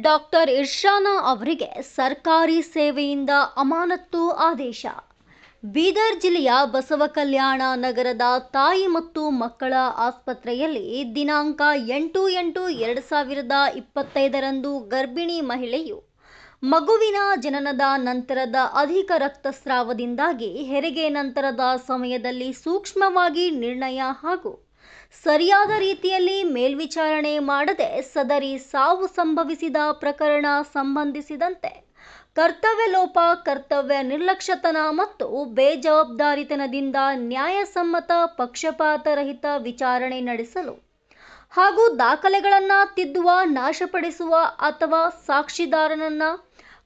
Doctor ಇರ್ಷಾನ ಅವರಿಗೆ ಸರ್ಕಾರಿ ಸೇವೆಯಿಂದ ಅಮಾನತ್ತು ಆದೇಶ. ಬೀದರ್ ಜಿಲ್ಲೆಯ ಬಸವಕಲ್ಯಾಣ ನಗರದ ತಾಯಿ ಮತ್ತು ಮಕ್ಕಳ ಆಸ್ಪತ್ರೆಯಲ್ಲಿ ದಿನಾಂಕ ಎಂಟು ಎಂಟು ಎರಡು ಸಾವಿರದ ಇಪ್ಪತ್ತೈದರಂದು ಗರ್ಭಿಣಿ ಮಹಿಳೆಯು ಮಗುವಿನ ಜನನದ ನಂತರದ ಅಧಿಕ ರಕ್ತಸ್ರಾವದಿಂದಾಗಿ ಹೆರಿಗೆ ನಂತರದ ಸಮಯದಲ್ಲಿ ಸೂಕ್ಷ್ಮವಾಗಿ ನಿರ್ಣಯ ಹಾಗೂ ಸರಿಯಾದ ರೀತಿಯಲ್ಲಿ ಮೇಲ್ವಿಚಾರಣೆ ಮಾಡದೆ ಸದರಿ ಸಾವು ಸಂಭವಿಸಿದ ಪ್ರಕರಣ ಸಂಬಂಧಿಸಿದಂತೆ ಕರ್ತವ್ಯ ಲೋಪ ಕರ್ತವ್ಯ ನಿರ್ಲಕ್ಷ್ಯತನ ಮತ್ತು ಬೇಜವಾಬ್ದಾರಿತನದಿಂದ ನ್ಯಾಯಸಮ್ಮತ ಪಕ್ಷಪಾತರಹಿತ ವಿಚಾರಣೆ ನಡೆಸಲು ಹಾಗೂ ದಾಖಲೆಗಳನ್ನು ತಿದ್ದುವ, ನಾಶಪಡಿಸುವ ಅಥವಾ ಸಾಕ್ಷಿದಾರನನ್ನ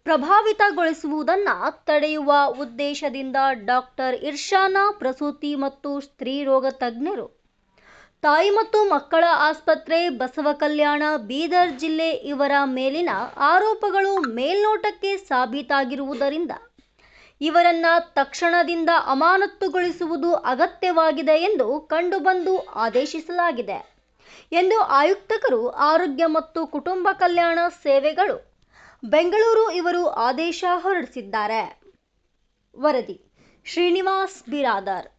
ಪ್ರಭಾವಿತಗೊಳಿಸುವುದನ್ನು ತಡೆಯುವ ಉದ್ದೇಶದಿಂದ ಡಾಕ್ಟರ್ ಇರ್ಷಾನ ಪ್ರಸೂತಿ ಮತ್ತು ಸ್ತ್ರೀರೋಗ ತಜ್ಞರು ತಾಯಿ ಮತ್ತು ಮಕ್ಕಳ ಆಸ್ಪತ್ರೆ ಬಸವಕಲ್ಯಾಣ ಬೀದರ್ ಜಿಲ್ಲೆ ಇವರ ಮೇಲಿನ ಆರೋಪಗಳು ಮೇಲ್ನೋಟಕ್ಕೆ ಸಾಬೀತಾಗಿರುವುದರಿಂದ ಇವರನ್ನ ತಕ್ಷಣದಿಂದ ಅಮಾನತುಗೊಳಿಸುವುದು ಅಗತ್ಯವಾಗಿದೆ ಎಂದು ಕಂಡುಬಂದು ಆದೇಶಿಸಲಾಗಿದೆ ಎಂದು ಆಯುಕ್ತಕರು, ಆರೋಗ್ಯ ಮತ್ತು ಕುಟುಂಬ ಕಲ್ಯಾಣ ಸೇವೆಗಳು, ಬೆಂಗಳೂರು ಇವರು ಆದೇಶ ಹೊರಡಿಸಿದ್ದಾರೆ. ವರದಿ, ಶ್ರೀನಿವಾಸ್ ಬಿರಾದರ್.